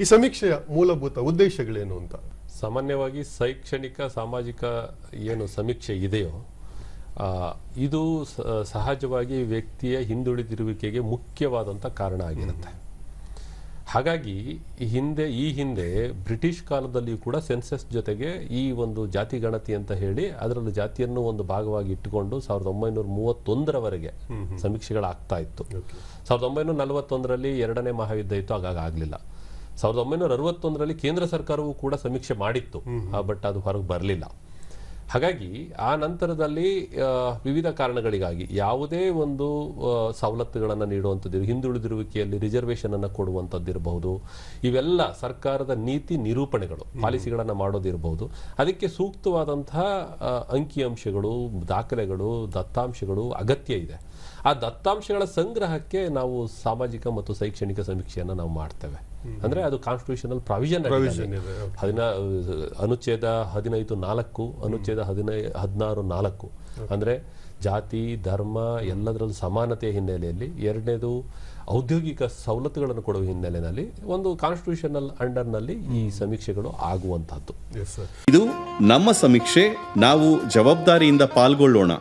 ಈ ಸಮೀಕ್ಷೆಯ ಮೂಲಭೂತ ಉದ್ದೇಶಗಳೇನು ಅಂತ? ಸಾಮಾನ್ಯವಾಗಿ ಶೈಕ್ಷಣಿಕ ಸಾಮಾಜಿಕ ಏನು ಸಮೀಕ್ಷೆ ಇದೆಯೋ ಇದು ಸಹಜವಾಗಿ ವ್ಯಕ್ತಿಯ ಹಿಂದುಳಿದಿರುವಿಕೆಗೆ ಮುಖ್ಯವಾದಂಥ ಕಾರಣ ಆಗಿರುತ್ತೆ. ಹಾಗಾಗಿ ಹಿಂದೆ ಈ ಹಿಂದೆ ಬ್ರಿಟಿಷ್ ಕಾಲದಲ್ಲಿಯೂ ಕೂಡ ಸೆನ್ಸಸ್ ಜೊತೆಗೆ ಈ ಒಂದು ಜಾತಿ ಗಣತಿ ಅಂತ ಹೇಳಿ ಅದರಲ್ಲಿ ಜಾತಿಯನ್ನು ಒಂದು ಭಾಗವಾಗಿ ಇಟ್ಟುಕೊಂಡು ಸಾವಿರದ ಒಂಬೈನೂರ ಮೂವತ್ತೊಂದರವರೆಗೆ ಸಮೀಕ್ಷೆಗಳಾಗ್ತಾ ಇತ್ತು. ಸಾವಿರದ ಒಂಬೈನೂರ ನಲವತ್ತೊಂದರಲ್ಲಿ ಎರಡನೇ ಮಹಾಯುದ್ಧ ಇತ್ತು ಹಾಗಾಗಿ ಆಗಲಿಲ್ಲ. ಸಾವಿರದ ಒಂಬೈನೂರ ಅರವತ್ತೊಂದರಲ್ಲಿ ಕೇಂದ್ರ ಸರ್ಕಾರವು ಕೂಡ ಸಮೀಕ್ಷೆ ಮಾಡಿತ್ತು. ಬಟ್ ಅದು ಹೊರಗೆ ಬರಲಿಲ್ಲ. ಹಾಗಾಗಿ ಆ ನಂತರದಲ್ಲಿ ವಿವಿಧ ಕಾರಣಗಳಿಗಾಗಿ ಯಾವುದೇ ಒಂದು ಸವಲತ್ತುಗಳನ್ನು ನೀಡುವಂಥದ್ದು ಹಿಂದುಳಿದಿರುವಿಕೆಯಲ್ಲಿ ರಿಸರ್ವೇಷನ್ ಅನ್ನು ಕೊಡುವಂಥದ್ದಿರಬಹುದು. ಇವೆಲ್ಲ ಸರ್ಕಾರದ ನೀತಿ ನಿರೂಪಣೆಗಳು ಪಾಲಿಸಿಗಳನ್ನು ಮಾಡೋದಿರಬಹುದು. ಅದಕ್ಕೆ ಸೂಕ್ತವಾದಂತಹ ಅಂಕಿಅಂಶಗಳು ದಾಖಲೆಗಳು ದತ್ತಾಂಶಗಳು ಅಗತ್ಯ ಇದೆ. ಆ ದತ್ತಾಂಶಗಳ ಸಂಗ್ರಹಕ್ಕೆ ನಾವು ಸಾಮಾಜಿಕ ಮತ್ತು ಶೈಕ್ಷಣಿಕ ಸಮೀಕ್ಷೆಯನ್ನು ನಾವು ಮಾಡ್ತೇವೆ. ಅಂದ್ರೆ ಅದು ಕಾನ್ಸ್ಟಿಟ್ಯೂಷನಲ್ ಪ್ರಾವಿಷನ್ ಹದಿನ ಅನುಚ್ಛೇದ ಹದಿನೈದು ನಾಲ್ಕು ಅನುಚ್ಛೇದ ಹದಿನೈ ಹದಿನಾರು ನಾಲ್ಕು. ಅಂದ್ರೆ ಜಾತಿ ಧರ್ಮ ಎಲ್ಲದರಲ್ಲೂ ಸಮಾನತೆಯ ಹಿನ್ನೆಲೆಯಲ್ಲಿ ಎರಡನೇದು ಔದ್ಯೋಗಿಕ ಸವಲತ್ತುಗಳನ್ನು ಕೊಡುವ ಹಿನ್ನೆಲೆಯಲ್ಲಿ ಒಂದು ಕಾನ್ಸ್ಟಿಟ್ಯೂಷನಲ್ ಅಂಡರ್ನಲ್ಲಿ ಈ ಸಮೀಕ್ಷೆಗಳು ಆಗುವಂತಹದ್ದು. ಇದು ನಮ್ಮ ಸಮೀಕ್ಷೆ ನಾವು ಜವಾಬ್ದಾರಿಯಿಂದ ಪಾಲ್ಗೊಳ್ಳೋಣ.